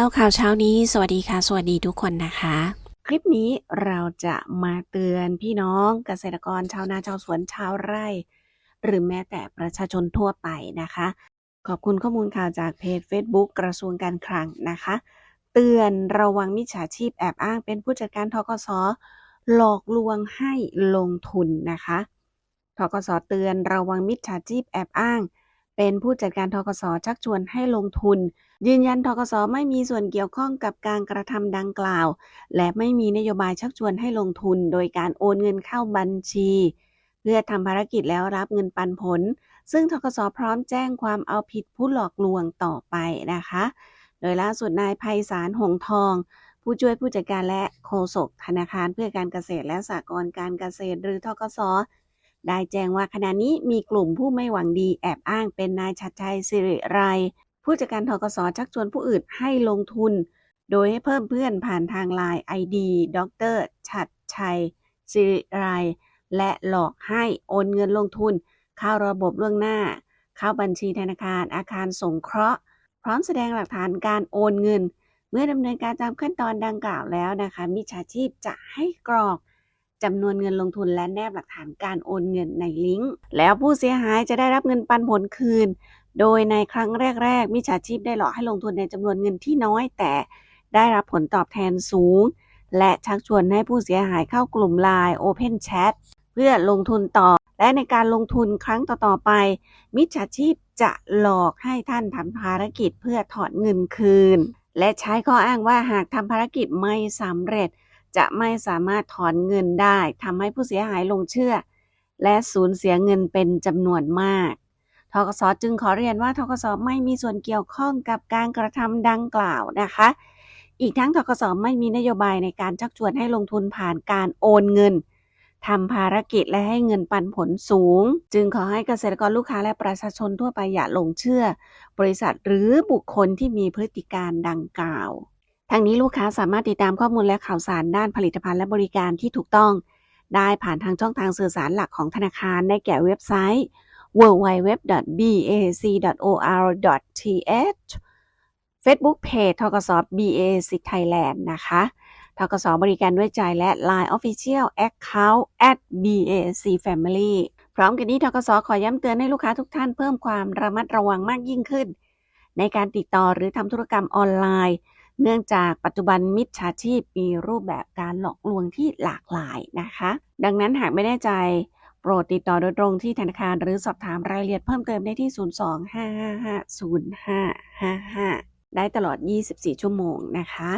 เล่าข่าวเช้านี้ สวัสดีค่ะ สวัสดีทุกคนนะคะ คลิปนี้เราจะมาเตือนพี่น้องเกษตรกรชาวนาชาวสวนชาวไร่ หรือแม้แต่ประชาชนทั่วไปนะคะ ขอบคุณข้อมูลข่าวจากเพจ Facebook กระทรวงการคลังนะคะ เตือนระวังมิจฉาชีพแอบอ้างเป็นผู้จัดการทกสหลอกลวงให้ลงทุนนะคะทกสเตือนระวังมิจฉาชีพแอบอ้าง เป็นผู้จัดการทกสชักชวนให้ลงทุน ยืนยันทกสไม่มีส่วนเกี่ยวข้องกับการกระทำดังกล่าว และไม่มีนโยบายชักชวนให้ลงทุน โดยการโอนเงินเข้าบัญชี เพื่อทำภารกิจแล้วรับเงินปันผล ซึ่งทกสพร้อมแจ้งความเอาผิดผู้หลอกลวงต่อไปนะคะ โดยล่าสุดนายไพศาลหงทองผู้ช่วยผู้จัดการและโฆษกธนาคารเพื่อการเกษตรและสหกรณ์การเกษตรหรือทกส ได้แจ้งว่าขณะนี้มีกลุ่มผู้ไม่หวังดีแอบอ้างเป็นนายชัดชัยสิริไรผู้จัดการทกสชักชวนผู้อื่นให้ลงทุน โดยให้เพิ่มเพื่อนผ่านทางไลน์ไอดีดรชัดชัยสิริไรและหลอกให้โอนเงินลงทุน เข้าระบบล่วงหน้า เข้าบัญชีธนาคารอาคารสงเคราะห์ พร้อมแสดงหลักฐานการโอนเงิน เมื่อดำเนินการตามขั้นตอนดังกล่าวแล้วนะคะมิจฉาชีพจะให้กรอก จำนวนเงินลงทุนและแนบหลักฐานการโอนเงินในลิงก์ แล้วผู้เสียหายจะได้รับเงินปันผลคืน โดยในครั้งแรก ๆ มิจฉาชีพได้หลอกให้ลงทุนในจำนวนเงินที่น้อย แต่ได้รับผลตอบแทนสูง และชักชวนให้ผู้เสียหายเข้ากลุ่ม Line Open Chat เพื่อลงทุนต่อ และในการลงทุนครั้งต่อๆไป มิจฉาชีพจะหลอกให้ท่านทำภารกิจเพื่อถอนเงินคืน และใช้ข้ออ้างว่าหากทำภารกิจไม่สำเร็จ จะไม่สามารถถอนเงินได้ทำให้ผู้เสียหายลงเชื่อ และสูญเสียเงินเป็นจำนวนมากทกสจึงขอเรียนว่าทกสไม่มีส่วนเกี่ยวข้องกับการกระทำดังกล่าวนะคะ อีกทั้งทกสไม่มีนโยบายในการชักชวนให้ลงทุนผ่านการโอนเงินทำภารกิจและให้เงินปันผลสูง จึงขอให้เกษตรกรลูกค้าและประชาชนทั่วไปอย่าลงเชื่อ บริษัทหรือบุคคลที่มีพฤติการดังกล่าว ทางนี้ลูกค้าสามารถติดตามข้อมูลและข่าวสารด้านผลิตภัณฑ์และบริการที่ถูกต้อง ได้ผ่านทางช่องทางสื่อสารหลักของธนาคารได้แก่เว็บไซต์ www.bac.or.th Facebook Page ทกส BAC Thailand นะคะทกสบริการด้วยใจและ Line Official Account at BAC Family พร้อมกันนี้ทกสขอย้ำเตือนให้ลูกค้าทุกท่านเพิ่มความระมัดระวังมากยิ่งขึ้น ในการติดต่อหรือทำธุรกรรมออนไลน์ เนื่องจากปัจจุบันมิจฉาชีพมีรูปแบบการหลอกลวงที่หลากหลายนะคะ ดังนั้นหากไม่แน่ใจโปรดติดต่อโดยตรงที่ธนาคารหรือสอบถามรายละเอียดเพิ่มเติมได้ที่ 025550555 ได้ตลอด 24 ชั่วโมงนะคะ